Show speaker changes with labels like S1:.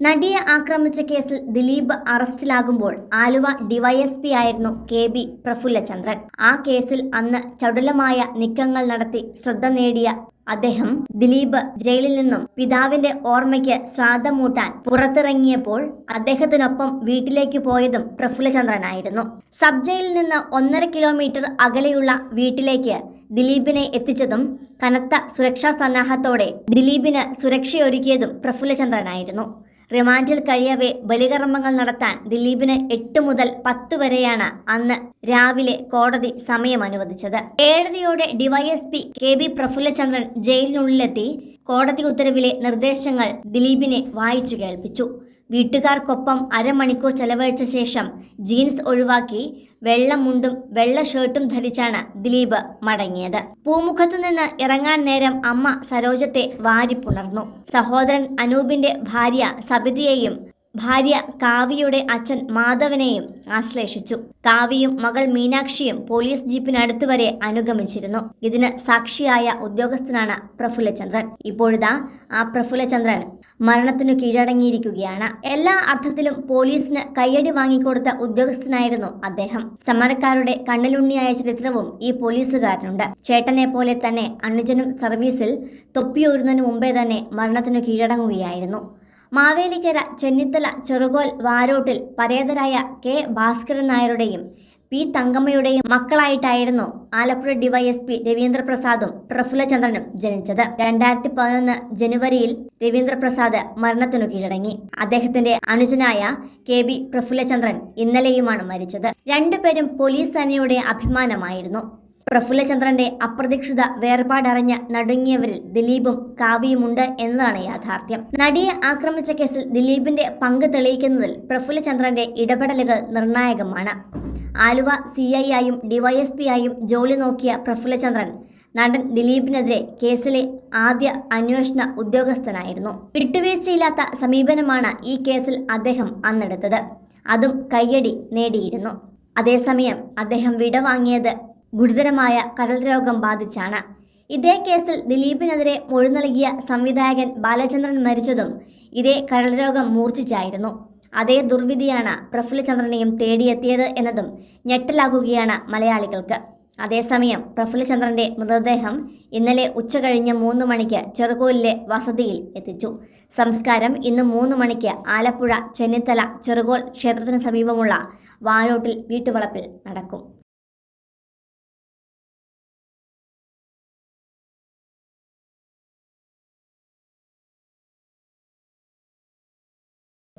S1: നടിയെ ആക്രമിച്ച കേസിൽ ദിലീപ് അറസ്റ്റിലാകുമ്പോൾ ആലുവ ഡിവൈഎസ്പി ആയിരുന്നു കെ ബി പ്രഫുല്ലചന്ദ്രൻ. ആ കേസിൽ അന്ന് ചടുലമായ നീക്കങ്ങൾ നടത്തി ശ്രദ്ധ നേടിയ അദ്ദേഹം ദിലീപ് ജയിലിൽ നിന്നും പിതാവിന്റെ ഓർമ്മയ്ക്ക് ശ്രാദ്ധമൂട്ടാൻ പുറത്തിറങ്ങിയപ്പോൾ അദ്ദേഹത്തിനൊപ്പം വീട്ടിലേക്ക് പോയതും പ്രഫുല്ലചന്ദ്രനായിരുന്നു. സബ് ജയിലിൽ നിന്ന് ഒന്നര കിലോമീറ്റർ അകലെയുള്ള വീട്ടിലേക്ക് ദിലീപിനെ എത്തിച്ചതും കനത്ത സുരക്ഷാ സന്നാഹത്തോടെ ദിലീപിന് സുരക്ഷയൊരുക്കിയതും പ്രഫുല്ലചന്ദ്രനായിരുന്നു. റിമാൻഡിൽ കഴിയവേ ബലികർമ്മങ്ങൾ നടത്താൻ ദിലീപിന് എട്ട് മുതൽ പത്ത് വരെയാണ് അന്ന് രാവിലെ കോടതി സമയം അനുവദിച്ചത്. ഏഴരയോടെ ഡിവൈഎസ്പി കെ ബി പ്രഫുല്ലചന്ദ്രൻ ജയിലിനുള്ളിലെത്തി. കോടതി ഉത്തരവിലെ നിർദ്ദേശങ്ങൾ ദിലീപിനെ വായിച്ചു കേൾപ്പിച്ചു. വീട്ടുകാർക്കൊപ്പം അരമണിക്കൂർ ചെലവഴിച്ച ശേഷം ജീൻസ് ഒഴിവാക്കി വെള്ള മുണ്ടും വെള്ള ഷർട്ടും ധരിച്ചാണ് ദിലീപ് മടങ്ങിയത്. പൂമുഖത്തു നിന്ന് ഇറങ്ങാൻ നേരം അമ്മ സരോജത്തെ വാരിപ്പുണർന്നു. സഹോദരൻ അനൂപിന്റെ ഭാര്യ സബിതയെയും ഭാര്യ കാവ്യയുടെ അച്ഛൻ മാധവനെയും ആശ്ലേഷിച്ചു. കാവിയും മകൾ മീനാക്ഷിയും പോലീസ് ജീപ്പിനടുത്തു വരെ അനുഗമിച്ചിരുന്നു. ഇതിന് സാക്ഷിയായ ഉദ്യോഗസ്ഥനാണ് പ്രഫുല്ലചന്ദ്രൻ. ഇപ്പോഴിതാ ആ പ്രഫുല്ലചന്ദ്രൻ മരണത്തിനു കീഴടങ്ങിയിരിക്കുകയാണ്. എല്ലാ അർത്ഥത്തിലും പോലീസിന് കയ്യടി വാങ്ങിക്കൊടുത്ത ഉദ്യോഗസ്ഥനായിരുന്നു അദ്ദേഹം. സമരക്കാരുടെ കണ്ണിലുണ്ണിയായ ചരിത്രവും ഈ പോലീസുകാരനുണ്ട്. ചേട്ടനെ പോലെ തന്നെ അനുജനും സർവീസിൽ തൊപ്പിയൂരുന്നതിന് മുമ്പേ തന്നെ മരണത്തിനു കീഴടങ്ങുകയായിരുന്നു. മാവേലിക്കര ചെന്നിത്തല ചെറുകോൽ വാരോട്ടിൽ പരേതരായ കെ. ഭാസ്കരൻ നായരുടെയും പി. തങ്കമ്മയുടെയും മക്കളായിട്ടായിരുന്നു ആലപ്പുഴ ഡിവൈഎസ്പി രവീന്ദ്രപ്രസാദും പ്രഫുല്ലചന്ദ്രനും ജനിച്ചത്. രണ്ടായിരത്തി പതിനൊന്ന് ജനുവരിയിൽ രവീന്ദ്രപ്രസാദ് മരണത്തിനു കീഴടങ്ങി. അദ്ദേഹത്തിന്റെ അനുജനായ കെ. ബി. പ്രഫുല്ലചന്ദ്രൻ ഇന്നലെയുമാണ് മരിച്ചത്. രണ്ടുപേരും പോലീസ് സേനയുടെ അഭിമാനമായിരുന്നു. പ്രഫുല്ലചന്ദ്രന്റെ അപ്രതീക്ഷിത വേർപാടറിഞ്ഞ നടുങ്ങിയവരിൽ ദിലീപും കാവ്യയുമുണ്ട് എന്നതാണ് യാഥാർത്ഥ്യം. നടിയെ ആക്രമിച്ച കേസിൽ ദിലീപിന്റെ പങ്ക് തെളിയിക്കുന്നതിൽ പ്രഫുല്ലചന്ദ്രന്റെ ഇടപെടലുകൾ നിർണായകമാണ്. ആലുവ സി ഐ ആയും ഡിവൈഎസ്പി ആയും ജോലി നോക്കിയ പ്രഫുല്ലചന്ദ്രൻ നടൻ ദിലീപിനെതിരെ കേസിലെ ആദ്യ അന്വേഷണ ഉദ്യോഗസ്ഥനായിരുന്നു. വിട്ടുവീഴ്ചയില്ലാത്ത സമീപനമാണ് ഈ കേസിൽ അദ്ദേഹം അന്നെടുത്തത്. അതും കയ്യടി നേടിയിരുന്നു. അതേസമയം അദ്ദേഹം വിടവാങ്ങിയത് ഗുരുതരമായ കരൾ രോഗം ബാധിച്ചാണ്. ഇതേ കേസിൽ ദിലീപിനെതിരെ മൊഴി നൽകിയ സംവിധായകൻ ബാലചന്ദ്രൻ മരിച്ചതും ഇതേ കരൾ രോഗം മൂർച്ഛിച്ചായിരുന്നു. അതേ ദുർവിധിയാണ് പ്രഫുല്ലചന്ദ്രനെയും തേടിയെത്തിയത് എന്നതും ഞെട്ടലാകുകയാണ് മലയാളികൾക്ക്. അതേസമയം പ്രഫുല്ലചന്ദ്രന്റെ മൃതദേഹം ഇന്നലെ ഉച്ചകഴിഞ്ഞ് മൂന്ന് മണിക്ക് ചെറുകോലിലെ വസതിയിൽ എത്തിച്ചു. സംസ്കാരം ഇന്ന് മൂന്ന് മണിക്ക് ആലപ്പുഴ ചെന്നിത്തല ചെറുകോൽ ക്ഷേത്രത്തിന് സമീപമുള്ള വാനോട്ടിൽ വീട്ടുവളപ്പിൽ നടക്കും.